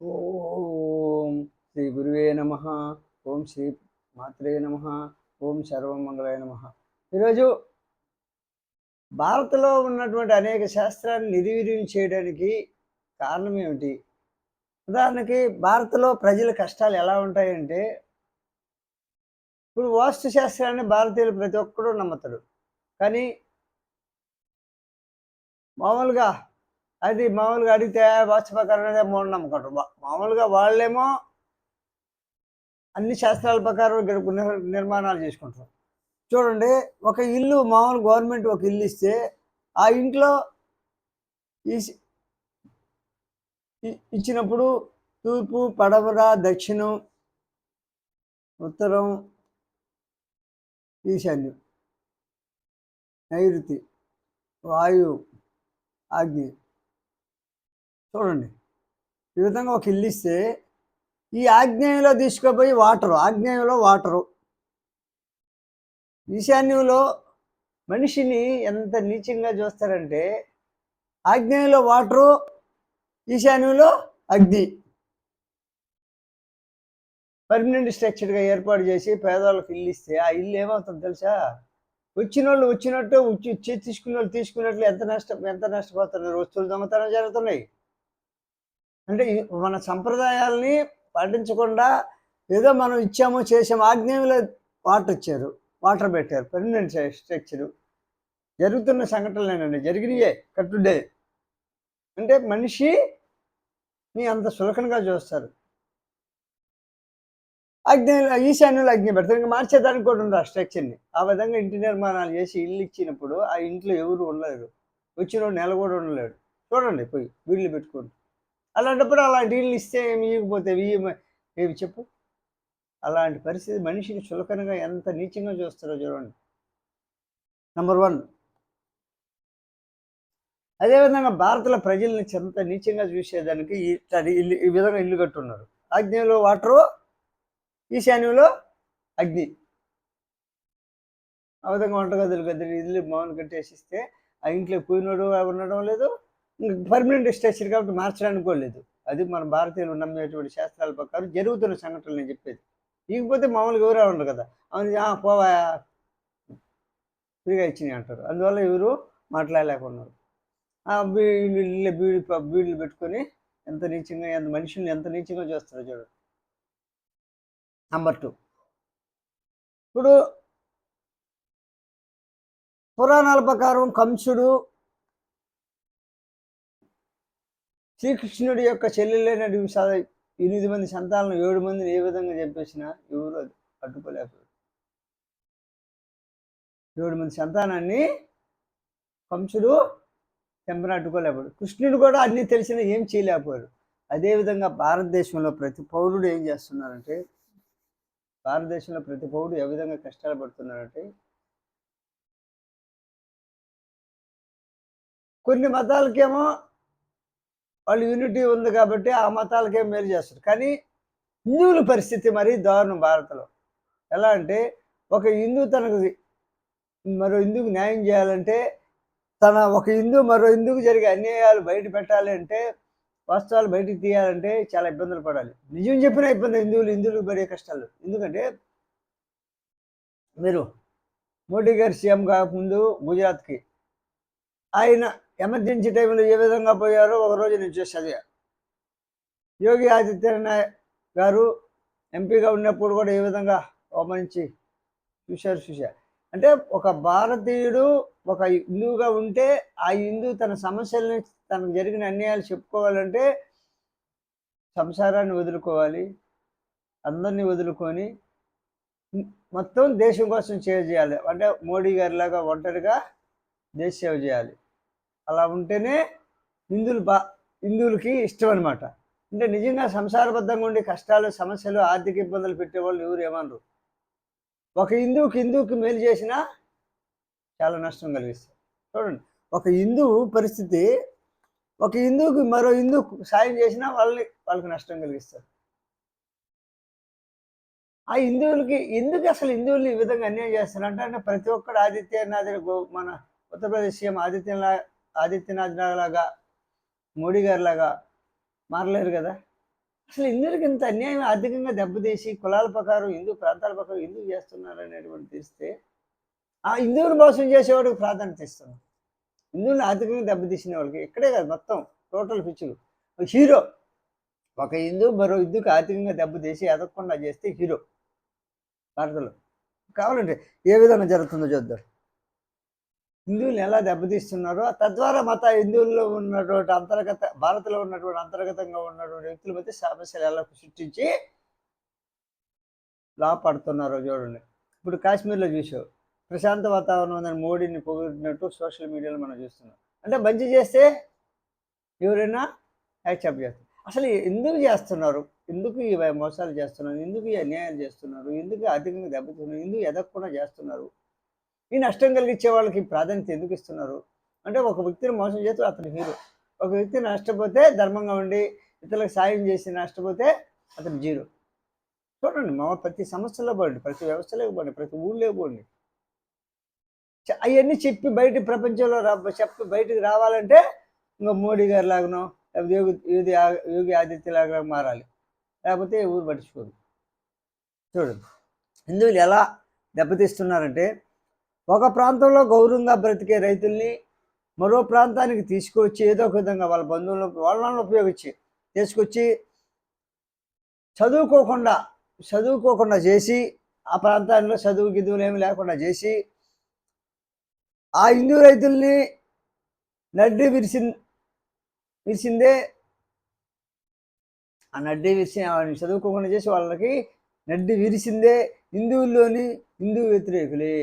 ఓం శ్రీ గురువే నమ ఓం శ్రీ మాత్రే నమ ఓం సర్వమంగళాయ నమ. ఈరోజు భారత్లో ఉన్నటువంటి అనేక శాస్త్రాన్ని నిర్వీర్యం చేయడానికి కారణం ఏమిటి? ఉదాహరణకి భారత్లో ప్రజల కష్టాలు ఎలా ఉంటాయంటే ఇప్పుడు వాస్తు శాస్త్రాన్ని భారతీయులు ప్రతి ఒక్కరూ నమ్ముతారు. కానీ మామూలుగా అది మామూలుగా అడిగితే వాస్తు ప్రకారం మూఢనమ్మకం మామూలుగా వాళ్ళేమో అన్ని శాస్త్రాల ప్రకారం నిర్మాణాలు చేసుకుంటారు. చూడండి ఒక ఇల్లు మామూలు గవర్నమెంట్ ఒక ఇల్లు ఇస్తే ఆ ఇంట్లో ఇచ్చినప్పుడు తూర్పు పడమర దక్షిణం ఉత్తరం ఈశాన్యం నైరుతి వాయు ఆగ్నేయం. చూడండి. ఈ విధంగా ఒక ఇల్లు ఇస్తే ఈ ఆగ్నేయంలో తీసుకుపోయి వాటరు ఆగ్నేయంలో వాటరు. ఈశాన్యంలో మనిషిని ఎంత నీచంగా చూస్తారంటే ఆగ్నేయంలో వాటరు ఈశాన్యంలో అగ్ని. పర్మనెంట్ స్ట్రక్చర్గా ఏర్పాటు చేసి పేదవాళ్ళకి ఇల్లు ఇస్తే ఆ ఇల్లు ఏమవుతుంది తెలుసా? వచ్చిన వాళ్ళు వచ్చినట్టు వచ్చి తీసుకున్న వాళ్ళు తీసుకున్నట్లు ఎంత నష్టం ఎంత నష్టపోతున్నారు? వస్తువులు దొంగతనం జరుగుతున్నాయి. అంటే మన సంప్రదాయాల్ని పాటించకుండా ఏదో మనం ఇచ్చామో చేసాము ఆగ్నేయంలో వాటర్ ఇచ్చారు వాటర్ పెట్టారు పర్మనెంట్ స్ట్రక్చరు. జరుగుతున్న సంఘటనలేనండి జరిగినాయే కట్టుడే. అంటే మనిషి నీ అంత సులకనగా చూస్తారు. అగ్ని ఈశాన్యంలో అగ్ని పెడతారు. ఇంకా మార్చేదానికి కూడా ఉంది ఆ స్ట్రక్చర్ని. ఆ విధంగా ఇంటి నిర్మాణాలు చేసి ఇల్లు ఇచ్చినప్పుడు ఆ ఇంట్లో ఎవరు ఉండలేరు. వచ్చిన నెల కూడా ఉండలేడు. చూడండి పోయి వీళ్ళు పెట్టుకోండి అలాంటప్పుడు అలాంటి ఇల్లు ఇస్తే ఇవ్వకపోతే ఏమి చెప్పు. అలాంటి పరిస్థితి మనిషిని చులకనగా ఎంత నీచంగా చూస్తారో చూడండి. నంబర్ వన్ అదేవిధంగా భారతలో ప్రజల్ని చెంత నీచంగా చూసేదానికి ఇల్లు ఈ విధంగా ఇల్లు కట్టున్నారు. ఆగ్నేయంలో వాటరు ఈశాన్యంలో అగ్ని. ఆ విధంగా వంటగదులు గదులు ఇల్లు మామూలు కట్టేసిస్తే ఆ ఇంట్లో పోయినోడు ఉండడం లేదు పర్మనెంట్ స్ట్రక్చర్ కాబట్టి మార్చడానికి కూడా లేదు. అది మన భారతీయులు నమ్మేటువంటి శాస్త్రాల ప్రకారం జరుగుతున్న సంఘటనలు నేను చెప్పేది. ఇకపోతే మామూలుగా ఎవరు ఉండరు కదా. అవును "ఆ, పోవా. ఫ్రీగా ఇచ్చినాయి అంటారు. అందువల్ల ఎవరు మాట్లాడలేకున్నారు. ఆ వీళ్ళు ఇల్లు బీడి బీడులు పెట్టుకొని ఎంత నీచంగా ఎంత మనుషుల్ని ఎంత నీచంగా చూస్తారో చూడు. నంబర్ టూ ఇప్పుడు పురాణాల ప్రకారం కంసుడు శ్రీకృష్ణుడి యొక్క చెల్లెలైన ఎనిమిది మంది సంతానం ఏడు మందిని ఏ విధంగా చెప్పేసినా ఎవరు అది అడ్డుకోలేకపోయారు ఏడు మంది సంతానాన్ని కంసుడు తెంపని అడ్డుకోలేకపోయాడు కృష్ణుడు కూడా అన్నీ తెలిసినా ఏం చేయలేకపోయాడు. అదేవిధంగా భారతదేశంలో ప్రతి పౌరుడు ఏం చేస్తున్నారంటే భారతదేశంలో ప్రతి పౌరుడు ఏ విధంగా కష్టాలు పడుతున్నారంటే కొన్ని మతాలకేమో వాళ్ళు యూనిటీ ఉంది కాబట్టి ఆ మతాలకే మేలు చేస్తారు. కానీ హిందువుల పరిస్థితి మరీ దారుణం భారత్లో. ఎలా అంటే ఒక హిందూ తనకు మరో హిందువుకు న్యాయం చేయాలంటే తన ఒక హిందూ మరో హిందువుకు జరిగే అన్యాయాలు బయట పెట్టాలి అంటే వస్త్రాలు బయటికి తీయాలంటే చాలా ఇబ్బందులు పడాలి. నిజం చెప్పిన ఇబ్బంది హిందువులు హిందువులకు పడే కష్టాలు. ఎందుకంటే మీరు మోడీ గారు సీఎం కాకముందు గుజరాత్కి ఆయన ఎమర్జెన్సీ టైంలో ఏ విధంగా పోయారో ఒకరోజు నేను చూసి చదివాను యోగి ఆదిత్యనాథ్ గారు ఎంపీగా ఉన్నప్పుడు కూడా ఏ విధంగా మంచి చూశారు చూశారు అంటే ఒక భారతీయుడు ఒక హిందువుగా ఉంటే ఆ హిందూ తన సమస్యల్ని తనకు జరిగిన అన్యాయాలు చెప్పుకోవాలంటే సంసారాన్ని వదులుకోవాలి అందరినీ వదులుకొని మొత్తం దేశం కోసం సేవ చేయాలి. అంటే మోడీ గారిలాగా ఒంటరిగా దేశ సేవ చేయాలి. అలా ఉంటేనే హిందువులు బా హిందువులకి ఇష్టం అనమాట అంటే నిజంగా సంసారబద్ధంగా ఉండి కష్టాలు సమస్యలు ఆర్థిక ఇబ్బందులు పెట్టేవాళ్ళు ఎవరు ఏమనరు. ఒక హిందువుకి హిందువుకి మేలు చేసినా చాలా నష్టం కలిగిస్తారు చూడండి ఒక హిందువు పరిస్థితి ఒక హిందువుకి మరో హిందువుకు సాయం చేసినా వాళ్ళని వాళ్ళకి నష్టం కలిగిస్తారు ఆ హిందువులకి ఎందుకు అసలు హిందువులు ఈ విధంగా అన్యాయం చేస్తారంటే అంటే ప్రతి ఒక్కడు ఆదిత్యనాథ్ గో- మన ఉత్తరప్రదేశ్ సీఎం ఆదిత్యనాథ్ ఆదిత్యనాథ్ లాగా మోడీ గారిలాగా మారలేరు కదా? అసలు హిందువులకి ఇంత అన్యాయం ఆర్థికంగా దెబ్బతీసి కులాల ప్రకారం హిందూ ప్రాంతాల ప్రకారం ఎందుకు చేస్తున్నారు అనేటువంటి తెలిస్తే ఆ హిందువులు మోసం చేసేవాడికి ప్రాధాన్యత ఇస్తున్నాం హిందువుని ఆర్థికంగా దెబ్బతీసిన వాళ్ళకి ఇక్కడే కాదు మొత్తం టోటల్ పిచ్చులు. హీరో ఒక హిందూ మరో హిందూకి ఆర్థికంగా దెబ్బతీసి ఎదగకుండా చేస్తే హీరో భారతలో. కావాలంటే ఏ విధంగా జరుగుతుందో చూద్దాం. హిందువులు ఎలా దెబ్బతీస్తున్నారో తద్వారా మత హిందువుల్లో ఉన్నటువంటి అంతర్గత భారత్లో ఉన్నటువంటి అంతర్గతంగా ఉన్నటువంటి వ్యక్తుల మధ్య సమస్యలు ఎలా సృష్టించి లాపడుతున్నారో చూడండి. ఇప్పుడు కాశ్మీర్లో చూసావు. ప్రశాంత వాతావరణం ఉందని మోడీని పొగిడినట్టు సోషల్ మీడియాలో మనం చూస్తున్నాం. అంటే మంచి చేస్తే ఎవరైనా యాక్సెప్ట్ చేస్తారు. అసలు ఎందుకు చేస్తున్నారు? ఎందుకు ఈ మోసాలు చేస్తున్నారు? ఎందుకు ఈ అన్యాయాలు చేస్తున్నారు? ఎందుకు ఆర్థికంగా దెబ్బతిన్నారు? ఎందుకు ఎదగకుండా చేస్తున్నారు? ఈ నష్టం కలిగించే వాళ్ళకి ప్రాధాన్యత ఎందుకు ఇస్తున్నారు? అంటే ఒక వ్యక్తిని మోసం చేస్తూ అతను హీరో. ఒక వ్యక్తి నష్టపోతే ధర్మంగా ఉండి ఇతరులకు సాయం చేసి నష్టపోతే అతను జీరో. చూడండి మా ప్రతి సంస్థలో పోండి ప్రతి వ్యవస్థలో పోండి ప్రతి ఊళ్ళో పోండి. చ- అవన్నీ చెప్పి బయట ప్రపంచంలో రా చెప్పి బయటికి రావాలంటే ఇంకా మోడీ గారి లాగనో లేకపోతే యోగి యోగి యోగి ఆదిత్య లాగా మారాలి. లేకపోతే ఊరు పట్టించుకోదు చూడండి హిందువులు ఎలా దెబ్బతీస్తున్నారంటే ఒక ప్రాంతంలో గౌరవంగా బ్రతికే రైతుల్ని మరో ప్రాంతానికి తీసుకొచ్చి ఏదో ఒక విధంగా వాళ్ళ బంధువులను వాళ్ళని ఉపయోగించి తీసుకొచ్చి చదువుకోకుండా చదువుకోకుండా చేసి ఆ ప్రాంతాల్లో చదువు గిదువులు ఏమి లేకుండా చేసి ఆ హిందూ రైతుల్ని నడ్డి విరిసి విరిసిందే. ఆ నడ్డి విరిసి వాళ్ళని చదువుకోకుండా చేసి వాళ్ళకి నడ్డి విరిసిందే హిందువుల్లోని హిందూ వ్యతిరేకులే.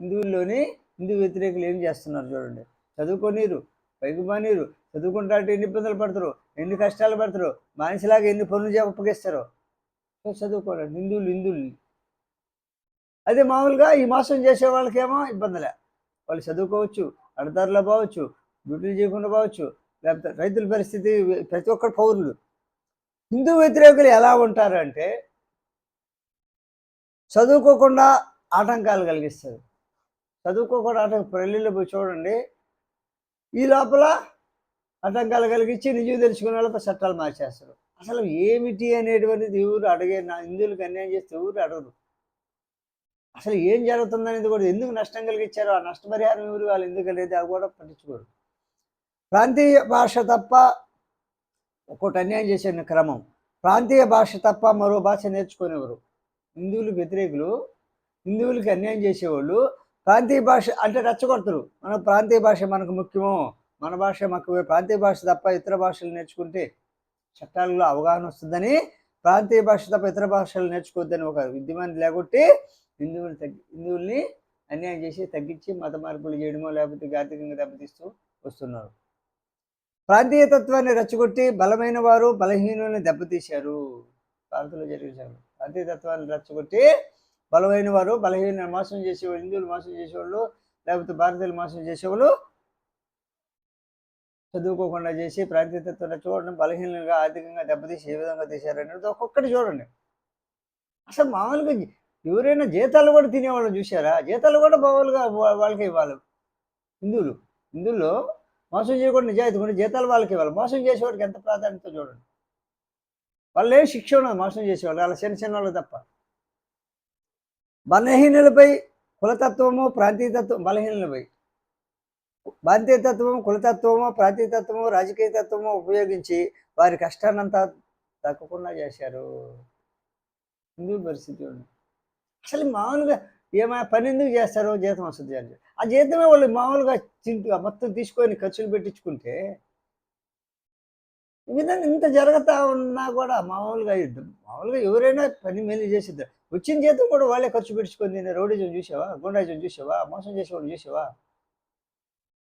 హిందువుల్లోని హిందూ వ్యతిరేకులు ఏం చేస్తున్నారు చూడండి. చదువుకోనీరు పైకి మానీరు చదువుకుంటా అంటే ఎన్ని ఇబ్బందులు పడతారు ఎన్ని కష్టాలు పడతారు మనిషిలాగా ఎన్ని పనులు చేప అప్పగిస్తారు సో హిందువులు హిందువులు అదే మామూలుగా ఈ మోసం చేసే వాళ్ళకేమో ఇబ్బందులే. వాళ్ళు చదువుకోవచ్చు అడతారులో పోవచ్చు డ్యూటీలు చేయకుండా పోవచ్చు లేకపోతే రైతుల పరిస్థితి ప్రతి ఒక్కరు పౌరులు. హిందూ వ్యతిరేకులు ఎలా ఉంటారంటే చదువుకోకుండా ఆటంకాలు కలిగిస్తారు. చదువుకోకుండా పెళ్ళిళ్ళు పోయి చూడండి ఈ లోపల ఆటంకాలు కలిగించి నిజం తెలుసుకునే వాళ్ళకి చట్టాలు మార్చేస్తారు. అసలు ఏమిటి అనేటువంటిది ఎవరు అడిగే నా హిందువులకు అన్యాయం చేస్తే ఎవరు అడగరు. అసలు ఏం జరుగుతుందనేది కూడా ఎందుకు నష్టం కలిగించారు ఆ నష్టపరిహారం ఎవరు వాళ్ళు ఎందుకు అనేది అది కూడా పట్టించుకోరు. ప్రాంతీయ భాష తప్ప ఒక్కోటి అన్యాయం చేసే క్రమం. ప్రాంతీయ భాష తప్ప మరో భాష నేర్చుకునేవారు. హిందువులు వ్యతిరేకులు హిందువులకి అన్యాయం చేసేవాళ్ళు ప్రాంతీయ భాష అంటే రెచ్చగొడతారు. మన ప్రాంతీయ భాష మనకు ముఖ్యము మన భాష మాకు ప్రాంతీయ భాష తప్ప ఇతర భాషలు నేర్చుకుంటే చట్టాలలో అవగాహన వస్తుందని ప్రాంతీయ భాష తప్ప ఇతర భాషలు నేర్చుకోవద్దని ఒక విద్యమాన్ని లేకొట్టి హిందువులు తగ్గి హిందువుల్ని అన్యాయం చేసి తగ్గించి మత మార్పులు చేయడమో లేకపోతే ఆర్థికంగా దెబ్బతీస్తూ వస్తున్నారు. ప్రాంతీయ తత్వాన్ని రెచ్చగొట్టి బలమైన వారు బలహీనుల్ని దెబ్బతీశారు. భారత్లో జరిగించారు ప్రాంతీయ తత్వాన్ని రెచ్చగొట్టి బలమైన వారు బలహీన మోసం చేసేవాళ్ళు హిందువులు మోసం చేసేవాళ్ళు లేకపోతే భారతీయులు మోసం చేసేవాళ్ళు చదువుకోకుండా చేసి ప్రాంతీయ చూడండి బలహీనంగా ఆర్థికంగా దెబ్బతీసి ఏ విధంగా తీశారనేది ఒక్కొక్కటి చూడండి. అసలు మామూలుగా ఎవరైనా జీతాలు కూడా తినేవాళ్ళు చూసారా జీతాలు కూడా మామూలుగా వాళ్ళకి ఇవ్వాలి. హిందువులు హిందువుల్లో మోసం చేయకుండా నిజాయితీ కూడా జీతాలు వాళ్ళకి ఇవ్వాలి. మోసం చేసేవాడికి ఎంత ప్రాధాన్యత చూడండి. వాళ్ళు ఏం శిక్ష ఉన్నది మోసం చేసేవాళ్ళు. వాళ్ళ చిన్న చిన్న వాళ్ళు తప్ప. బలహీనులపై కులతత్వము ప్రాంతీయతత్వం బలహీనులపై. ప్రాంతీయతత్వము కులతత్వము ప్రాంతీయతత్వము రాజకీయ తత్వము ఉపయోగించి వారి కష్టాన్నంతా తగ్గకుండా చేశారు. హిందూ పరిస్థితి అసలు మామూలుగా ఏమైనా పని ఎందుకు చేస్తారో జీతం వస్తుంది అని ఆ జీతమే వాళ్ళు మామూలుగా తింటూ మొత్తం తీసుకొని ఖర్చులు పెట్టించుకుంటే ఈ విధంగా ఇంత జరుగుతూ ఉన్నా కూడా మామూలుగా మామూలుగా ఎవరైనా పని మేలు చేసిద్దారు. వచ్చిన జీతం కూడా వాళ్ళే ఖర్చు పెట్టుకుంది తినే రౌడీజం చూసావా? గుండాజం చూసావా? మోసం చేసేవాళ్ళు చూసావా?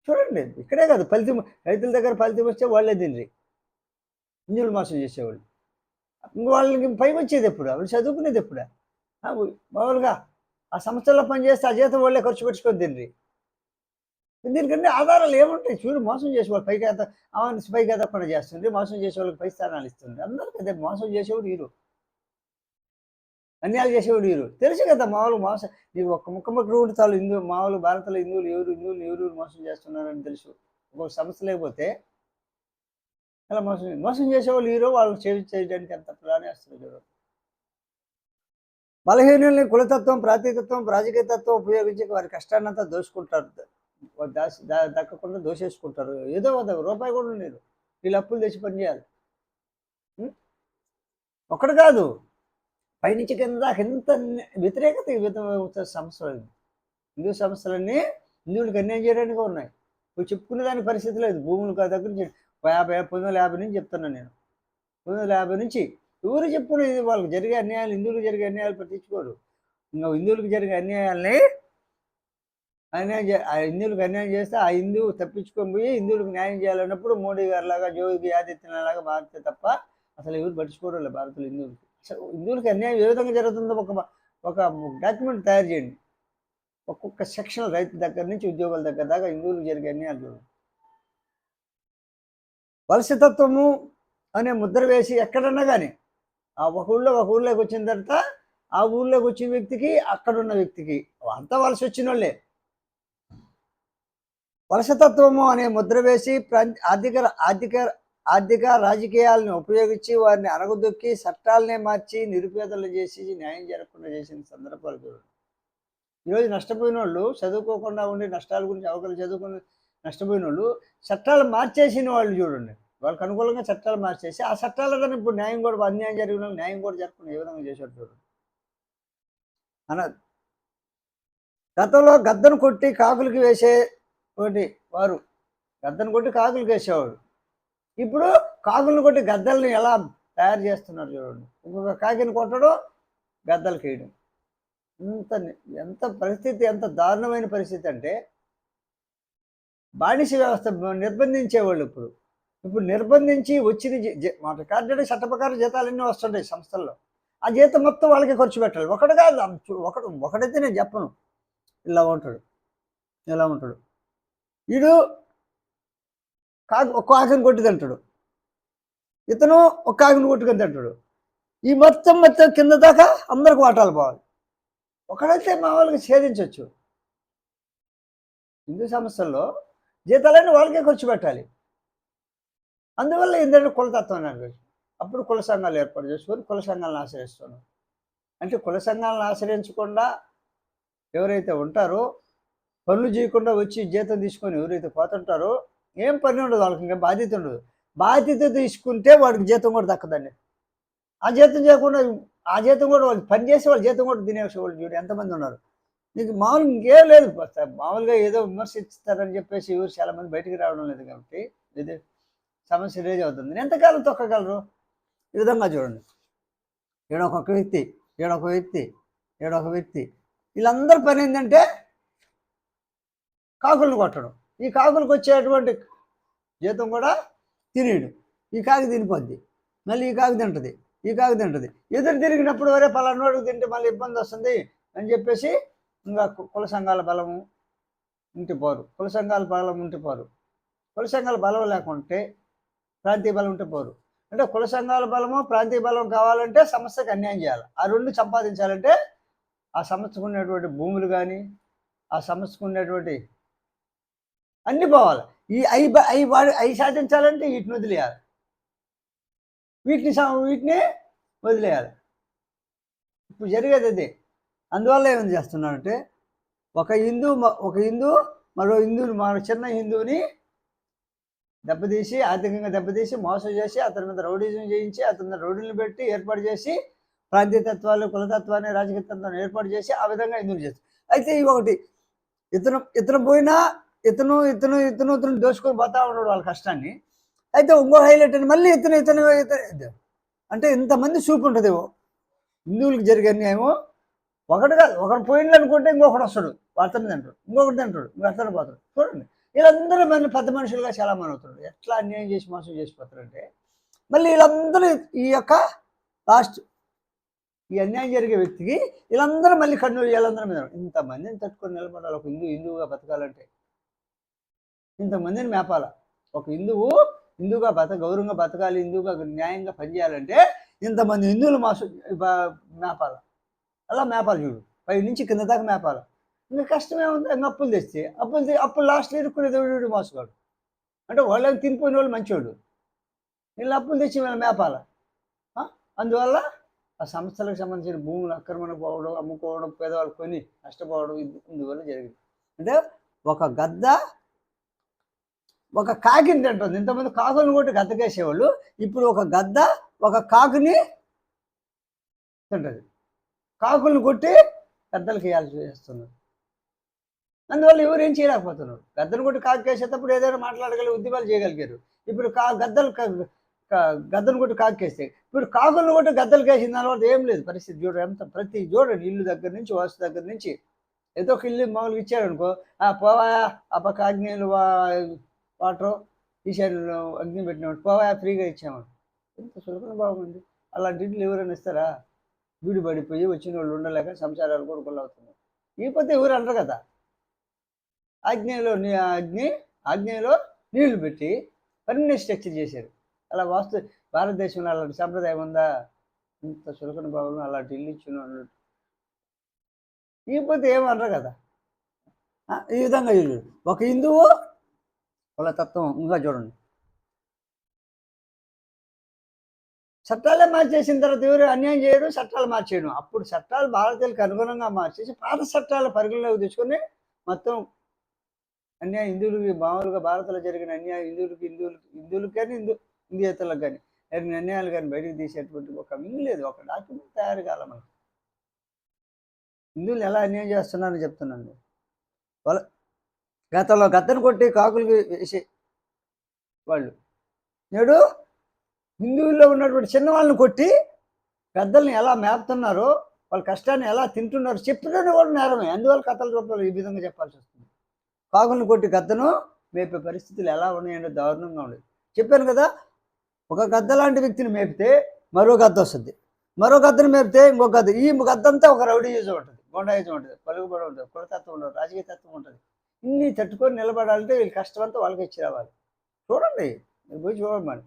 చూడండి ఇక్కడే కాదు ఫలితం రైతుల దగ్గర ఫలితం వస్తే వాళ్ళే తినరి. ఇంజులు మోసం చేసేవాళ్ళు. వాళ్ళకి పై వచ్చేది ఎప్పుడు? వాళ్ళు చదువుకునేది ఎప్పుడా? మామూలుగా ఆ సంస్థల్లో పనిచేస్తే ఆ జీతం వాళ్ళే ఖర్చు పెట్టుకొని తినరి. దీనికంటే ఆధారాలు ఏముంటాయి? చూడు మోసం చేసేవాళ్ళు పైకి ఎత్త పైకి ఎత్తకుండా చేస్తుంది మోసం చేసే వాళ్ళకి పై స్థానాలు ఇస్తుంది అందరికీ అదే మోసం చేసేవాడు హీరో అన్యాయాలు చేసేవాడు వీరు. తెలుసు కదా మామూలు మోసం నీకు ఒక్క ముక్క ముక్క రూట్ చాలు హిందూ మామూలు భారతలో హిందువులు ఎవరు హిందువులు ఎవరు మోసం చేస్తున్నారని తెలుసు. ఒక సమస్య లేకపోతే అలా మోసం మోసం చేసేవాళ్ళు హీరో వాళ్ళు సేవ చేయడానికి ఎంత ప్లాన్ వేస్తారు బలహీనుల్ని కులతత్వం ప్రాతికత్వం ప్రాజకీయతత్వం ఉపయోగించి వారి కష్టాన్నంతా దోచుకుంటారు ద- దాసి దా- దక్కకుండా దోషేసుకుంటారు ఏదో ఒక రూపాయి కూడా లేదు వీళ్ళు అప్పులు తెచ్చి పని చేయాలి. ఒకటి కాదు. పైనుంచి కింద ఎంత వ్యతిరేకత ఈ సమస్యలు హిందూ సంస్థలన్నీ హిందువులకు అన్యాయం చేయడానికి ఉన్నాయి. ఇప్పుడు చెప్పుకునే దాని పరిస్థితి లేదు. భూములు దగ్గర నుంచి యాభై పంతొమ్మిది వందల యాభై నుంచి చెప్తున్నాను నేను. పంతొమ్మిది వందల యాభై నుంచి ఎవరు చెప్పుకునేది వాళ్ళకి జరిగే అన్యాయాలు హిందువులకు జరిగే అన్యాయాలు పట్టించుకోరు. ఇంకా హిందువులకు జరిగే అన్యాయాల్ని అన్యాయం ఆ హిందువులకు అన్యాయం చేస్తే ఆ హిందువు తప్పించుకొని పోయి హిందువులకు న్యాయం చేయాలన్నప్పుడు మోడీ గారి లాగా జోగి ఆదిత్యనాథ్ మారితే తప్ప అసలు ఎవరు పట్టించుకోవడం లేదు భారతీయులు హిందువులకి హిందువులకి అన్యాయం ఏ విధంగా జరుగుతుందో ఒక ఒక డాక్యుమెంట్ తయారు చేయండి. ఒక్కొక్క సెక్షన్ రైతు దగ్గర నుంచి ఉద్యోగుల దగ్గర దాకా హిందువులకు జరిగే అన్యాయాలు చూడండి. వలసతత్వము అనే ముద్ర వేసి ఎక్కడన్నా కానీ ఆ ఒక ఊళ్ళో ఒక ఊళ్ళోకి వచ్చిన తర్వాత ఆ ఊళ్ళోకి వచ్చిన వ్యక్తికి అక్కడున్న వ్యక్తికి అంతా వలస వచ్చిన వాళ్ళే వలసతత్వము అనే ముద్ర వేసి ప్రాంత ఆర్థిక ఆర్థిక ఆర్థిక రాజకీయాలను ఉపయోగించి వారిని అనగదొక్కి చట్టాలనే మార్చి నిరుపేదలు చేసి న్యాయం జరగకుండా చేసిన సందర్భాలు చూడండి. ఈరోజు నష్టపోయిన వాళ్ళు చదువుకోకుండా ఉండి నష్టాల గురించి అవకలు చదువుకుని నష్టపోయిన వాళ్ళు చట్టాలు మార్చేసిన వాళ్ళు చూడండి. వాళ్ళకి అనుకూలంగా చట్టాలు మార్చేసి ఆ చట్టాలలో ఇప్పుడు న్యాయం కూడా అన్యాయం జరిగిన న్యాయం కూడా జరగకుండా ఏ విధంగా చేశారు చూడండి. అన గతంలో గద్దను కొట్టి కాకులకి వేసే ఒకటి వారు గద్దను కొట్టి కాకులకి వేసేవాడు ఇప్పుడు కాకులను కొట్టి గద్దల్ని ఎలా తయారు చేస్తున్నారు చూడండి. ఇంకొక కాకిని కొట్టడం గద్దలు కేయడం. ఎంత ఎంత పరిస్థితి ఎంత దారుణమైన పరిస్థితి అంటే బానిస వ్యవస్థ నిర్బంధించేవాళ్ళు ఇప్పుడు. ఇప్పుడు నిర్బంధించి వచ్చిన జీ- జీ- మాట కార్డు చట్ట ప్రకారం జీతాలన్నీ వస్తుంటాయి సంస్థల్లో. ఆ జీతం మొత్తం వాళ్ళకి ఖర్చు పెట్టాలి. ఒకటి కాదు ఒకడు ఒకడైతే నేను చెప్పను. ఇలా ఉంటాడు. ఇలా ఉంటాడు. వీడు కాకు ఒక కాకిని కొట్టి తింటాడు ఇతను ఒక కాకిని కొట్టుకొని తింటాడు ఈ మొత్తం మొత్తం కింద దాకా అందరికి వాటాలు పోవాలి. ఒకడైతే మామూలుగా ఛేదించవచ్చు హిందూ సమస్యల్లో జీతాలన్నీ వాళ్ళకే ఖర్చు పెట్టాలి. అందువల్ల ఏంటంటే కులతత్వం అనేది అప్పుడు కుల సంఘాలు ఏర్పాటు చేసుకొని కుల సంఘాలను ఆశ్రయిస్తున్నాం అంటే కుల సంఘాలను ఆశ్రయించకుండా ఎవరైతే ఉంటారో పనులు చేయకుండా వచ్చి జీతం తీసుకొని ఎవరైతే పోతుంటారో ఏం పని ఉండదు వాళ్ళకి ఇంకా బాధ్యత ఉండదు. బాధ్యత తీసుకుంటే వాడికి జీతం కూడా దక్కదండి. ఆ జీతం చేయకుండా ఆ జీతం కూడా వాళ్ళు పని చేసి వాళ్ళ జీతం కూడా తినేసే వాళ్ళు చూడు ఎంతమంది ఉన్నారు. నీకు మామూలుగా ఇంకేం లేదు. మామూలుగా ఏదో విమర్శిస్తారని చెప్పేసి ఎవరు చాలా మంది బయటికి రావడం లేదు కాబట్టి ఇది సమస్య రేజ్ అవుతుంది. ఎంతకాలం తొక్కగలరు ఈ విధంగా చూడండి. ఏడొక వ్యక్తి ఏడొక వ్యక్తి ఏడొక వ్యక్తి. వీళ్ళందరి పని ఏంటంటే కాకులను కొట్టడం. ఈ కాకులకు వచ్చేటువంటి జీతం కూడా తినేయడు ఈ కాకి తినిపోద్ది. మళ్ళీ ఈ కాకి తింటది. ఈ కాకి తింటది. ఎదురు తిరిగినప్పుడు వరే పలానోడికి తింటే మళ్ళీ ఇబ్బంది వస్తుంది అని చెప్పేసి ఇంకా కుల సంఘాల బలము ఉంటిపోరు కుల సంఘాల బలం ఉంటిపోరు కుల సంఘాల బలం లేకుంటే ప్రాంతీయ బలం ఉంటే పోరు. అంటే కుల సంఘాల బలము ప్రాంతీయ బలం కావాలంటే సంస్థకి అన్యాయం చేయాలి. ఆ రెండు సంపాదించాలంటే ఆ సంస్థకు ఉన్నటువంటి భూములు కానీ ఆ సంస్థకు ఉన్నటువంటి అన్నీ పోవాలి. ఈ ఐ ఐ వాడు ఐ సాధించాలంటే వీటిని వదిలేయాలి. వీటిని వీటిని వదిలేయాలి. ఇప్పుడు జరిగేది అదే. అందువల్ల ఏమని చేస్తున్నారంటే ఒక హిందూ ఒక హిందూ మరో హిందువుని మరో చిన్న హిందువుని దెబ్బతీసి ఆర్థికంగా దెబ్బతీసి మోసం చేసి అతని మీద రౌడీజం చేయించి అతని మీద రౌడీలను పెట్టి ఏర్పాటు చేసి ప్రాంతీయతత్వాలు కులతత్వాన్ని రాజకీయ తత్వాన్ని ఏర్పాటు చేసి ఆ విధంగా హిందువులు చేస్తారు. అయితే ఈ ఒకటి ఇతను ఇతను పోయినా ఇతను ఇతను ఇతను ఇతను దోచుకొని పోతా ఉన్నాడు వాళ్ళ కష్టాన్ని. అయితే ఇంకో హైలైట్ అని మళ్ళీ ఇతను ఇతను ఇతను అంటే ఇంతమంది చూపు ఉంటుంది హిందువులకు జరిగే ఏమో ఒకటి కాదు ఒకటి పోయింది అనుకుంటే ఇంకొకటి వస్తాడు. అతను తింటాడు. ఇంకొకటి తింటాడు. ఇంకా అతను పోతాడు. చూడండి. వీళ్ళందరూ మన పెద్ద మనుషులుగా చాలా మంది అవుతారు ఎట్లా అన్యాయం చేసి మోసం చేసిపోతారంటే మళ్ళీ వీళ్ళందరూ ఈ యొక్క లాస్ట్ ఈ అన్యాయం జరిగే వ్యక్తికి వీళ్ళందరూ మళ్ళీ కన్ను వీళ్ళందరూ మీద ఇంతమందిని తట్టుకొని నిలబడాలి. ఒక హిందూ హిందువుగా బతకాలంటే ఇంతమందిని మేపాల. ఒక హిందువు హిందువుగా బత గౌరవంగా బతకాలి హిందువుగా న్యాయంగా పనిచేయాలంటే ఇంతమంది హిందువులు మాసు మేపాల. అలా మేపాలి చూడు. పై నుంచి కింద దాకా మేపాల. ఇంకా కష్టమే ఉంది ఇంకా అప్పులు తెస్తే అప్పులు అప్పులు లాస్ట్ ఇరుక్కునే దేవుడు మోసగాడు. అంటే వాళ్ళకి తినిపోయిన వాళ్ళు మంచివాడు వీళ్ళు అప్పులు తెచ్చి వీళ్ళ మేపాల. అందువల్ల ఆ సంస్థలకు సంబంధించిన భూములు అక్రమణ పోవడం అమ్ముకోవడం పేదవాళ్ళు కొని నష్టపోవడం ఇందువల్ల జరిగింది. అంటే ఒక గద్ద ఒక కాకిని తింటుంది. ఇంతమంది కాకులను కొట్టి గద్దకేసేవాళ్ళు. ఇప్పుడు ఒక గద్ద ఒక కాకుని తింటుంది. కాకులను కొట్టి గద్దలకి వేయాల్సి చేస్తున్నారు. అందువల్ల ఎవరు ఏం చేయలేకపోతున్నారు? గద్దను కొట్టి కాకు కేసేటప్పుడు ఏదైనా మాట్లాడగలిగే ఉద్యమాలు చేయగలిగారు. ఇప్పుడు కా గద్దలు గద్దను కొట్టి కాకు కేస్తే ఇప్పుడు కాకులను కొట్టి గద్దలు వేసిన తర్వాత ఏం లేదు. పరిస్థితి చూడండి ఎంత ప్రతి చూడండి ఇల్లు దగ్గర నుంచి వస్తు దగ్గర నుంచి ఏదో ఒక ఇల్లు మామూలుగా ఇచ్చారనుకో ఆ పోవా ఆ వాటర్ ఈశాన్యంలో అగ్ని పెట్టినాడు పోవా ఫ్రీగా ఇచ్చామని ఎంత సులభన బాగుంది. అలాంటి ఇంట్లో ఎవరైనా ఇస్తారా? వీడి పడిపోయి వచ్చిన వాళ్ళు ఉండలేక సంసారాలు కూడా కొల్లవుతున్నారు ఈ పొద్దు ఎవరు అంటారు కదా? ఆగ్నేయలో నీ అగ్ని ఆగ్నేయలో నీళ్ళు పెట్టి పన్నీ స్ట్రక్చర్ చేశారు. అలా వాస్తు భారతదేశంలో అలాంటి సంప్రదాయం ఉందా? ఇంత చులకన భావంలో అలాంటి ఇల్లు ఇచ్చిన అన్నట్టు. ఈ పొద్దు ఏమనరు కదా? ఈ విధంగా ఇల్లు ఒక హిందువు కులతత్వం ఇంకా చూడండి. చట్టాలే మార్చేసిన తర్వాత ఎవరు అన్యాయం చేయడం చట్టాలు మార్చేయడం అప్పుడు చట్టాలు భారతీయులకు అనుగుణంగా మార్చేసి పాత చట్టాల పరిగణలోకి తెచ్చుకొని మొత్తం అన్యాయం హిందువులకి మామూలుగా భారత్లో జరిగిన అన్యాయం హిందువులకి హిందువులకి హిందువులకు కానీ హిందూ హిందీయతలకు కానీ జరిగిన అన్యాయాలు కానీ బయటకు తీసేటువంటి ఒక వింగ్ లేదు. ఒక డాక్యుమెంట్ తయారు కాల మనకి. హిందువులు ఎలా అన్యాయం చేస్తున్నారని చెప్తున్నాను వాళ్ళ గతంలో గద్దను కొట్టి కాకులు వేసే వాళ్ళు. నేడు హిందువుల్లో ఉన్నటువంటి చిన్నవాళ్ళని కొట్టి పెద్దల్ని ఎలా మేపుతున్నారో వాళ్ళ కష్టాన్ని ఎలా తింటున్నారో చెప్పడం కూడా నేరమే. అందువల్ల కథల రూపంలో ఈ విధంగా చెప్పాల్సి వస్తుంది. కాకులను కొట్టి గద్దను మేపే పరిస్థితులు ఎలా ఉన్నాయంటే దారుణంగా ఉండేది చెప్పాను కదా ఒక గద్ద లాంటి వ్యక్తిని మేపితే మరో గద్ద వస్తుంది. మరో గద్దను మేపితే ఇంకో గద్ద. ఈ గద్దంతా ఒక రౌడీ యూజ్ ఉంటుంది గొండాయుజం ఉంటుంది పలుకుబడి ఉంటుంది కులతత్వం ఉంటుంది రాజకీయ తత్వం ఉంటుంది. ఇన్ని తట్టుకొని నిలబడాలంటే వీళ్ళు కష్టం అంతా వాళ్ళకి ఇచ్చి రావాలి. చూడండి మీరు పోయి చూడండి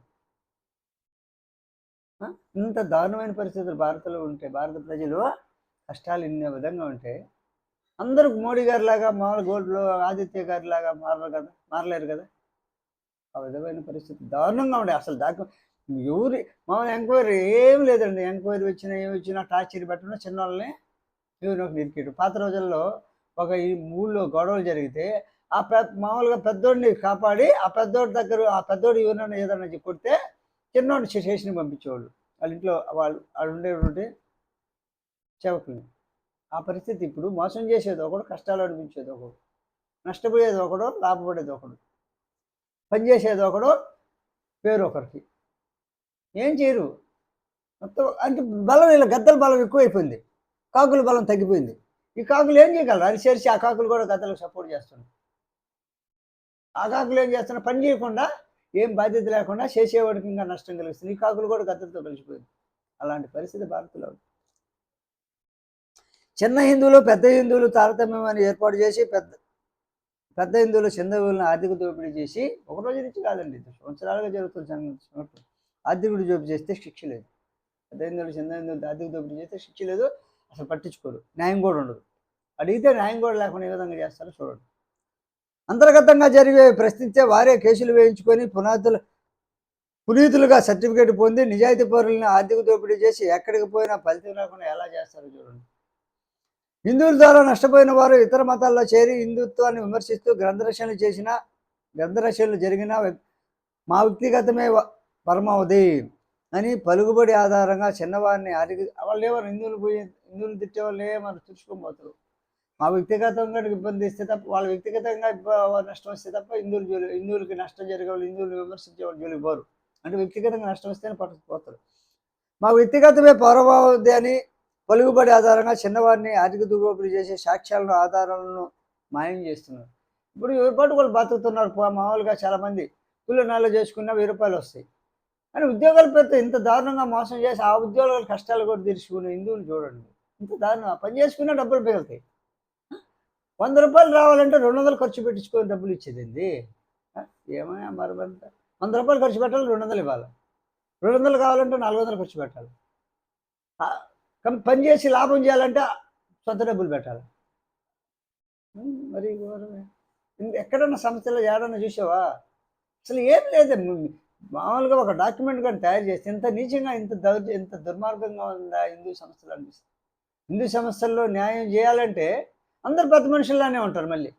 ఇంత దారుణమైన పరిస్థితులు భారత్లో ఉంటే భారత ప్రజలు కష్టాలు ఇన్ని విధంగా ఉంటే అందరూ మోడీ గారి లాగా మామూలు గోల్డ్లో ఆదిత్య గారి లాగా మారరు కదా మారలేరు కదా? ఆ విధమైన పరిస్థితి దారుణంగా ఉండే. అసలు దాకా ఎవరి మామూలు ఎంక్వైరీ ఏం లేదండి. ఎంక్వైరీ వచ్చినా ఏమి వచ్చినా టార్చర్ పెట్టడం చిన్న వాళ్ళని ఎవరిని ఒక పాత రోజుల్లో ఒక ఈ ఊళ్ళో గొడవలు జరిగితే ఆ పెద్ద మామూలుగా పెద్దోడిని కాపాడి ఆ పెద్దోడి దగ్గర ఆ పెద్దోడు ఎవరైనా ఏదైనా కొడితే చిన్నోడిని స్టేషన్కి పంపించేవాళ్ళు. వాళ్ళ ఇంట్లో వాళ్ళు వాళ్ళు ఉండేటువంటి సేవకుల్ని ఆ పరిస్థితి ఇప్పుడు మోసం చేసేది ఒకడు కష్టాలు అనిపించేది ఒకడు. నష్టపోయేది ఒకడు లాభపడేది ఒకడు. పనిచేసేది ఒకడు పేరు ఒకరికి ఏం చేయరు? మొత్తం అంటే బలం ఇలా గద్దల బలం ఎక్కువైపోయింది. కాకుల బలం తగ్గిపోయింది. ఈ కాకులు ఏం చేయగలరు? అరిసేరిసి ఆ కాకులు కూడా గద్దలకు సపోర్ట్ చేస్తున్నారు. ఆ కాకులు ఏం చేస్తున్నారు? పని చేయకుండా ఏం బాధ్యత లేకుండా చేసేవాడికి ఇంకా నష్టం కలిగిస్తుంది ఈ కాకులు కూడా గతలతో కలిసిపోయింది అలాంటి పరిస్థితి భారత్లో ఉంది. చిన్న హిందువులు పెద్ద హిందువులు తారతమ్యమని ఏర్పాటు చేసి పెద్ద పెద్ద హిందువులు చిన్న హిందువులను ఆర్థిక దోపిడీ చేసి ఒక రోజు నుంచి కాదండి సంవత్సరాలుగా జరుగుతున్న సంఘటన ఆర్థిక దోపిడీ చేస్తే శిక్ష లేదు. పెద్ద హిందువులు చిన్న హిందువులు ఆర్థిక దోపిడీ చేస్తే శిక్ష లేదు. అసలు పట్టించుకోరు. న్యాయం కూడా ఉండదు. అడిగితే న్యాయం కూడా లేకుండా ఏ విధంగా చేస్తారో చూడండి. అంతర్గతంగా జరిగే ప్రశ్నించే వారే కేసులు వేయించుకొని పునాదులు పునీతులుగా సర్టిఫికేట్ పొంది నిజాయితీ పౌరులను ఆర్థిక దోపిడీ చేసి ఎక్కడికి పోయినా ఫలితం లేకుండా ఎలా చేస్తారో చూడండి. హిందువుల ద్వారా నష్టపోయిన వారు ఇతర మతాల్లో చేరి హిందుత్వాన్ని విమర్శిస్తూ గ్రంథరచనలు చేసిన గ్రంథరచనలు జరిగిన మా వ్యక్తిగతమే వ- పరమావధి. అని పలుకుబడి ఆధారంగా చిన్నవారిని అడిగి వాళ్ళు ఏమన్నా హిందువులు పోయి హిందువులు తిట్టే వాళ్ళు ఏమన్నా తుడుచుకోబోతారు మా వ్యక్తిగతంగా ఇబ్బంది ఇస్తే తప్ప వాళ్ళ వ్యక్తిగతంగా నష్టం వస్తే తప్ప హిందువులు జోలి హిందువులకి నష్టం జరిగే వాళ్ళు హిందువులు విమర్శించే వాళ్ళు జోలికి పోరు. అంటే వ్యక్తిగతంగా నష్టం వస్తేనే పట్టుకుపోతారు మా వ్యక్తిగతమే పౌరభావది అని పలుకుబడి ఆధారంగా చిన్నవారిని ఆర్థిక దుర్గోపులు చేసే సాక్ష్యాలను ఆధారాలను మాయం చేస్తున్నారు. ఇప్పుడు ఎవరిపాటు వాళ్ళు బతుకుతున్నారు? మామూలుగా చాలామంది. పిల్లలు నాలుగు చేసుకున్న వెయ్యి రూపాయలు వస్తాయి. కానీ ఉద్యోగాలు పెద్ద ఇంత దారుణంగా మోసం చేసి ఆ ఉద్యోగాల కష్టాలు కూడా తీర్చుకునే హిందువులు చూడండి. ఇంత దారుణంగా పని చేసుకున్నా డబ్బులు పెరుగుతాయి వంద రూపాయలు రావాలంటే రెండు వందలు ఖర్చు పెట్టించుకొని డబ్బులు ఇచ్చేది ఏంది? ఏమైనా మరి వంద రూపాయలు ఖర్చు పెట్టాలి రెండు వందలు ఇవ్వాలి. రెండు వందలు కావాలంటే నాలుగు వందలు ఖర్చు పెట్టాలి. ఆ, పని చేసి లాభం చేయాలంటే సొంత డబ్బులు పెట్టాలి. మరి ఘోరమే. ఎక్కడన్నా సంస్థలో ఏడన్నా చూసావా? అసలు ఏం లేదు. మామూలుగా ఒక డాక్యుమెంట్ కానీ తయారు చేస్తే ఇంత నీచంగా ఇంత దౌర్ ఇంత దుర్మార్గంగా ఉందా హిందూ సంస్థలు అనిపిస్తుంది. హిందూ సంస్థల్లో న్యాయం చేయాలంటే అందరు పెద్ద మనుషుల్లానే ఉంటారు మళ్ళీ.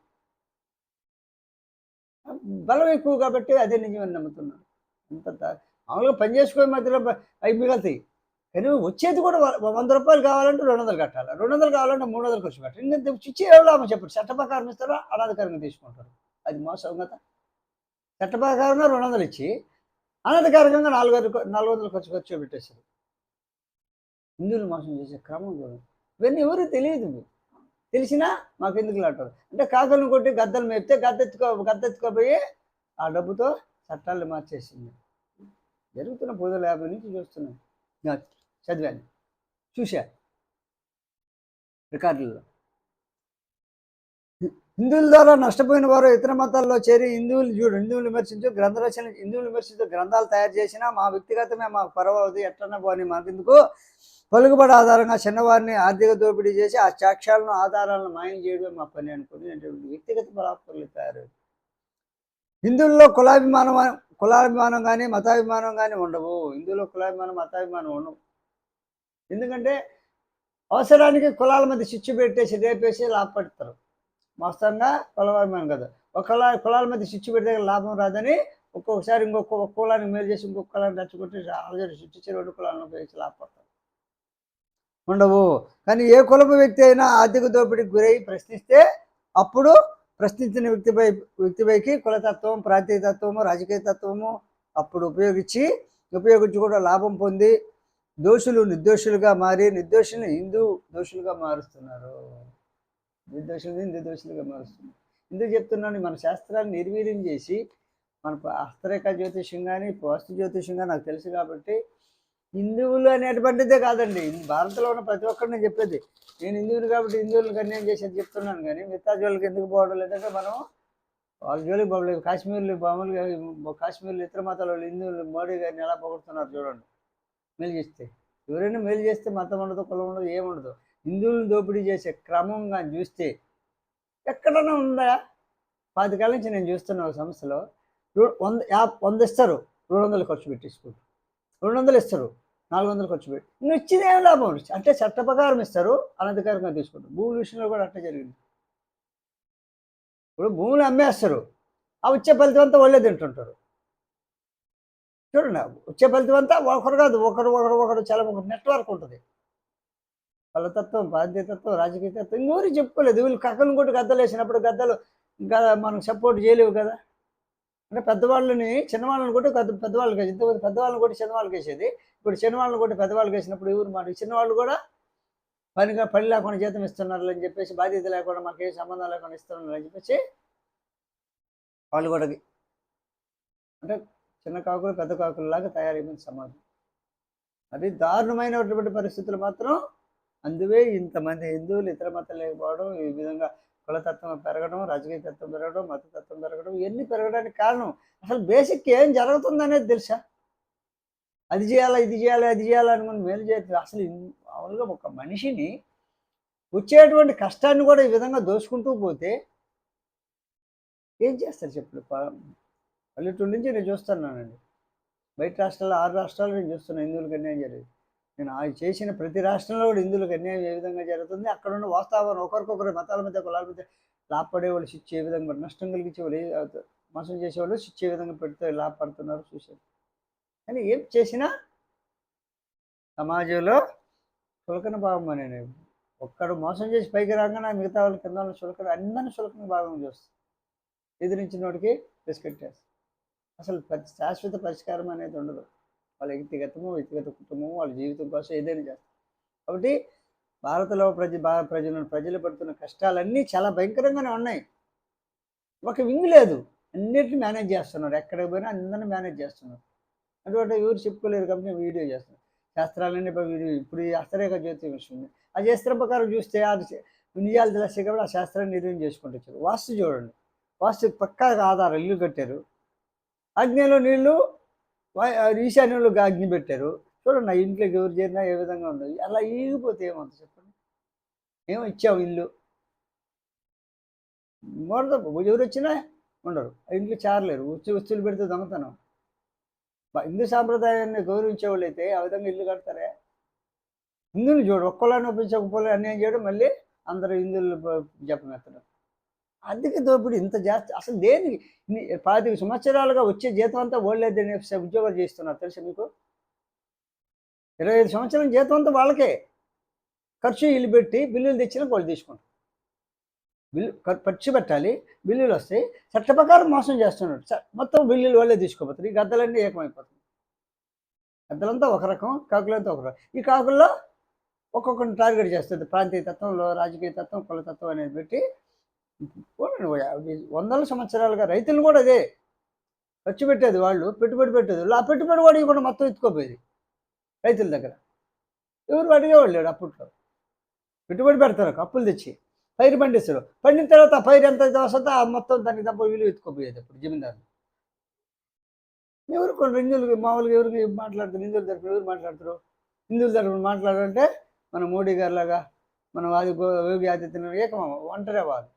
బలం ఎక్కువ కాబట్టి అదే నిజమని నమ్ముతున్నాను అంత మామూలుగా పని చేసుకునే మధ్యలో అవి మిగులుతాయి. కానీ వచ్చేది కూడా వంద రూపాయలు కావాలంటే రెండు వందలు కట్టాలి? రెండు వందలు కావాలంటే మూడు వందలు ఖర్చు పెట్టాలి? ఇంకా చిచ్చి ఎవరు చెప్పారు. చట్ట ప్రకారం ఇస్తారో? అనాధికారంగా తీసుకుంటారు. అది మోసం కదా. చట్ట ప్రకారంగా రెండు వందలు ఇచ్చి అనధికారికంగా నాలుగు వందలు నాలుగు వందలు ఖర్చు ఖర్చు పెట్టేశారు. హిందువులు మోసం చేసే క్రమం కూడా ఇవన్నీ ఎవరు తెలియదు తెలిసినా మాకు ఎందుకు లాంటారు అంటే కాకలను కొట్టి గద్దలు మేపితే గద్దెత్తుకో గద్దెత్తుకోపోయి ఆ డబ్బుతో చట్టాలు మార్చేసింది. జరుగుతున్న పూజల యాభై నుంచి చూస్తున్నాను చదివాను. చూశా. రికార్డుల్లో. హిందువుల ద్వారా నష్టపోయిన వారు ఇతర మతాల్లో చేరి హిందువులు చూడు హిందువులు విమర్శించు గ్రంథ రచన హిందువులు విమర్శించు గ్రంథాలు తయారు చేసినా మా వ్యక్తిగతమే మాకు పర్వాలేదు ఎట్లన్నా పోని మాకెందుకు? పలుకుబడి ఆధారంగా చిన్నవారిని ఆర్థిక దోపిడీ చేసి ఆ సాక్ష్యాలను ఆధారాలను మాయం చేయడమే మా పని అనుకుని అంటే వ్యక్తిగత బలాత్కారాలు తయారు హిందువుల్లో కులాభిమానం కులాభిమానం కానీ మతాభిమానం కానీ ఉండవు. హిందువుల్లో కులాభిమానం మతాభిమానం ఉండవు. ఎందుకంటే అవసరానికి కులాల మధ్య చిచ్చు పెట్టేసి రేపేసి లాభపడతారు. మొత్తంగా కులాభిమానం కదా. ఒక కులా కులాల మధ్య చిచ్చు పెడితే లాభం రాదని ఒక్కొక్కసారి ఇంకొక ఒక కులానికి మేలు చేసి ఇంకొక కులాన్ని రెచ్చగొట్టి ఆలోచన చిచ్చు రెండు కులాలను ఉపయోగించి లాభపడతారు. ఉండవు. కానీ ఏ కులపు వ్యక్తి అయినా ఆర్థిక దోపిడీకి గురై ప్రశ్నిస్తే అప్పుడు ప్రశ్నించిన వ్యక్తిపై వ్యక్తిపైకి కులతత్వం ప్రాంతీయతత్వము రాజకీయ తత్వము అప్పుడు ఉపయోగించి ఉపయోగించి కూడా లాభం పొంది దోషులు నిర్దోషులుగా మారి నిర్దోషుల్ని హిందూ దోషులుగా మారుస్తున్నారు. నిర్దోషుల్ని హిందూ దోషులుగా మారుస్తున్నారు. ఎందుకు చెప్తున్నాను మన శాస్త్రాన్ని నిర్వీర్యం చేసి మన ప- హస్తరేఖ జ్యోతిష్యం కానీ వాస్తు జ్యోతిష్యం కానీ నాకు తెలుసు కాబట్టి హిందువులు అనేటువంటిదే కాదండి. భారత్లో ఉన్న ప్రతి ఒక్కరు నేను చెప్పేది. నేను హిందువులు కాబట్టి హిందువులకు అన్యాయం చేసేది చెప్తున్నాను కానీ మిగతా జోళ్ళకి ఎందుకు పోవడం లేదంటే మనం వాళ్ళ జోలికి పోవలేదు కాశ్మీర్లు మామూలుగా కాశ్మీర్లు ఇతర మతాల వాళ్ళు హిందువులు మోడీ గారిని ఎలా పొగుడుతున్నారు చూడండి. మేలు చేస్తే ఎవరైనా మేలు చేస్తే మతం ఉండదు కులం ఉండదు ఏముండదు హిందువులను దోపిడీ చేసే క్రమం కానీ చూస్తే ఎక్కడైనా ఉందా? పాతికాల నుంచి నేను చూస్తున్న ఒక సంస్థలో వంద యాప్ వంద ఇస్తారు రెండు వందలు ఖర్చు పెట్టేసుకుంటారు రెండు వందలు ఇస్తారు. నాలుగు వందలు ఖర్చు పెట్టి. నువ్వు ఇచ్చింది ఏం లాభం? అంటే చట్ట ప్రకారం ఇస్తారు. అనధికారంగా తీసుకుంటారు. భూముల విషయంలో కూడా అట్లా జరిగింది. ఇప్పుడు భూములు అమ్మేస్తారు. ఆ వచ్చే ఫలితం అంతా వాళ్ళే తింటుంటారు. చూడండి వచ్చే ఫలితం అంతా ఒకరు కాదు. ఒకరు ఒకరు ఒకరు చాలా ఒక నెట్వర్క్ ఉంటుంది. వాళ్ళ తత్వం బాధ్యతత్వం రాజకీయ తత్వం చెప్పుకోలేదు. వీళ్ళు కక్కను కొట్టి గద్దలు వేసినప్పుడు గద్దలు ఇంకా మనం సపోర్ట్ చేయలేవు కదా. అంటే పెద్దవాళ్ళని చిన్నవాళ్ళని కొట్టి పెద్ద పెద్దవాళ్ళకి వేసి ఇంతకుముందు పెద్దవాళ్ళని కొట్టి చిన్నవాళ్ళకి వేసేది. ఇప్పుడు చిన్నవాళ్ళని కొట్టి పెద్దవాళ్ళకి వేసినప్పుడు ఎవరు మాట? చిన్నవాళ్ళు కూడా పనిగా పని లేకుండా జీతం ఇస్తున్నారు అని చెప్పేసి బాధ్యత లేకుండా మాకు ఏ సంబంధం లేకుండా ఇస్తున్నారు అని చెప్పేసి వాళ్ళు కూడా అంటే చిన్న కాకులు పెద్ద కాకులలాగా తయారైపోయింది సమాజం. అది దారుణమైనటువంటి పరిస్థితులు మాత్రం అందువే ఇంతమంది హిందువులు ఇతర మతం లేకపోవడం ఈ విధంగా కులతత్వం పెరగడం రాజకీయ తత్వం పెరగడం మతతత్వం పెరగడం ఇవన్నీ పెరగడానికి కారణం. అసలు బేసిక్ ఏం జరుగుతుందనేది తెలుసా? అది చేయాలా ఇది చేయాలి అది చేయాలని అనుకుని మేలు చేయట్లేదు అసలు మామూలుగా ఒక మనిషిని వచ్చేటువంటి కష్టాన్ని కూడా ఈ విధంగా దోచుకుంటూ పోతే ఏం చేస్తారు చెప్పండి పల్లెటూరు నుంచి నేను చూస్తున్నానండి. బయట రాష్ట్రాల్లో ఆరు రాష్ట్రాలు నేను చూస్తున్నాను హిందువులకి అన్యాయం జరిగింది. నేను ఆ చేసిన ప్రతి రాష్ట్రంలో కూడా హిందువులకు అన్యాయం ఏ విధంగా జరుగుతుంది? అక్కడ ఉన్న వాతావరణం ఒకరికొకరు మతాల మధ్య కులాల మధ్య లాభపడే వాళ్ళు శిక్ష ఏ విధంగా నష్టం కలిగించే వాళ్ళు మోసం చేసేవాళ్ళు శిక్ష ఏ విధంగా పెడితే లాభపడుతున్నారు చూశారు. కానీ ఏం చేసినా సమాజంలో చులకన భావం అనేది ఒక్కడు మోసం చేసి పైకి రాగానే మిగతా వాళ్ళ కింద వాళ్ళ చులకన అందరిని చులకన భాగం చేస్తుంది. ఎదిరించిన వాడికి బిస్కెట్ చేస్తారు అసలు శాశ్వత పరిష్కారం అనేది ఉండదు. వాళ్ళ వ్యక్తిగతము వ్యక్తిగత కుటుంబము వాళ్ళ జీవితం కోసం ఏదైనా చేస్తారు. కాబట్టి భారతలో ప్రజ భారత ప్రజలు ప్రజలు పడుతున్న కష్టాలన్నీ చాలా భయంకరంగానే ఉన్నాయి. ఒక వింగ్ లేదు. అన్నిటిని మేనేజ్ చేస్తున్నారు. ఎక్కడికి పోయినా అందరిని మేనేజ్ చేస్తున్నారు. అటువంటి ఎవరు చెప్పుకోలేరు కాబట్టి వీడియో చేస్తున్నారు. శాస్త్రాలన్నీ వీడియో ఇప్పుడు ఈ జ్యోతి విషయం ఆ శాస్త్రం ప్రకారం చూస్తే అది నిజాలు తెలిస్తే కాబట్టి ఆ శాస్త్రాన్ని నిర్వహణ చేసుకుంటూ వచ్చారు. వాస్తు చూడండి. వాస్తు పక్కా ఆధారం ఇల్లు కట్టారు. అగ్నిలో నీళ్ళు ఈశాన్యంలో అగ్ని పెట్టారు. చూడండి నా ఇంట్లోకి ఎవరు చేరినా ఏ విధంగా ఉండదు అలా ఈగిపోతే ఏమంత చెప్పండి? ఏమో ఇచ్చావు ఇల్లు. మూడదు ఎవరు వచ్చినా ఉండరు. ఆ ఇంట్లో చారలేరు. వచ్చి వస్తువులు పెడితే దొంగతనం. హిందూ సాంప్రదాయాన్ని గౌరవించే వాళ్ళు అయితే ఆ విధంగా ఇల్లు కడతారే? హిందువుని చూడు ఒక్కళ్ళని ఒప్పించకపోలే అన్యాయం చేయడం మళ్ళీ అందరూ హిందువులు జపం ఎత్తడం ఆర్థిక దోపిడీ ఇంత జాస్తి. అసలు దేనికి పాతిక సంవత్సరాలుగా వచ్చే జీతం అంతా ఓల్డ్ అనే ఉద్యోగాలు చేస్తున్నారు తెలుసా మీకు? ఇరవై ఐదు సంవత్సరాల జీతం అంతా వాళ్ళకే. ఖర్చు ఇల్లు పెట్టి బిల్లులు తెచ్చిన వాళ్ళు తీసుకుంటారు బిల్లు ఖర్చు పెట్టాలి బిల్లులు వస్తాయి. చట్ట ప్రకారం మోసం చేస్తున్నాడు మొత్తం బిల్లులు వాళ్ళే తీసుకోపోతారు. ఈ గద్దలన్నీ ఏకమైపోతుంది గద్దలంతా ఒక రకం కాకులంతా ఒక రకం. ఈ కాకుల్లో ఒక్కొక్కరిని టార్గెట్ చేస్తుంది. ప్రాంతీయ తత్వంలో రాజకీయ తత్వం కులతత్వం అనేది పెట్టి వందల సంవత్సరాలుగా రైతులు కూడా అదే ఖర్చు పెట్టేది వాళ్ళు పెట్టుబడి పెట్టేది ఆ పెట్టుబడి వాడికి కూడా మొత్తం ఎత్తుకోపోయేది రైతుల దగ్గర. ఎవరు అడిగేవాళ్ళు లేడు అప్పట్లో. పెట్టుబడి పెడతారు అప్పులు తెచ్చి పైరు పండిస్తారు. పండిన తర్వాత ఆ పైరు ఎంత వస్తుందో ఆ మొత్తం దానికి తప్ప విలువ ఎత్తుకోపోయేది అప్పుడు జమీందారు ఎవరు కొన్ని హిందువులు మామూలుగా ఎవరికి మాట్లాడుతారు హిందువుల తరఫున ఎవరు మాట్లాడతారు? హిందువుల తరఫున మాట్లాడాలంటే మన మోడీ గారిలాగా మనం అది యోగి ఆదిత్యనాథ్ ఏకమా ఒంటరే వాళ్ళు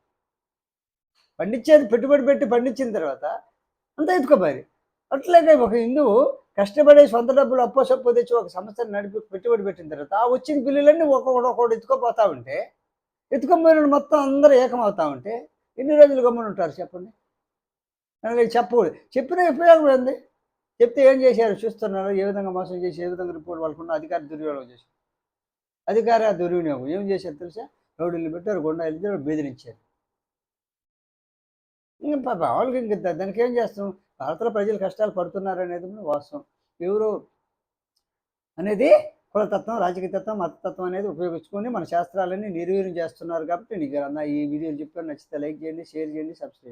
పండించేది పెట్టుబడి పెట్టి పండించిన తర్వాత అంతా ఎత్తుకోపోయారు అట్లాగే ఒక హిందువు కష్టపడి సొంత డబ్బులు అప్పో సప్పో తెచ్చి ఒక సంస్థను నడిపి పెట్టుబడి పెట్టిన తర్వాత ఆ వచ్చిన బిల్లులన్నీ ఒక్కొక్కటి ఒక్కొక్కటి ఎత్తుకోపోతా ఉంటే ఎత్తుకోపోయిన మొత్తం అందరూ ఏకమవుతా ఉంటే ఎన్ని రోజులు గమ్మున ఉంటారు చెప్పండి? అలాగే చెప్పకూడదు. చెప్పిన ఉపయోగం ఏంది చెప్తే ఏం చేశారు? చూస్తున్నారు. ఏ విధంగా మోసం చేసి ఏ విధంగా రిపోర్ట్ వాళ్ళకున్న అధికార దుర్వినియోగం చేశారు? అధికార దుర్వినియోగం ఏం చేశారు తెలుసా? రౌడీలు పెట్టారు గుండా వెళ్తే బెదిరించారు. ఇంకా వాళ్ళకి ఇంక దానికి ఏం చేస్తాం? భారతలో ప్రజలు కష్టాలు పడుతున్నారు అనేది కూడా వాస్తవం. ఎవరు అనేది కులతత్వం రాజకీయ తత్వం మతతత్వం అనేది ఉపయోగించుకొని మన శాస్త్రాలన్నీ నిర్వీర్యం చేస్తున్నారు కాబట్టి నీకు ఈ వీడియో చెప్పాను. నచ్చితే లైక్ చేయండి షేర్ చేయండి సబ్స్క్రైబ్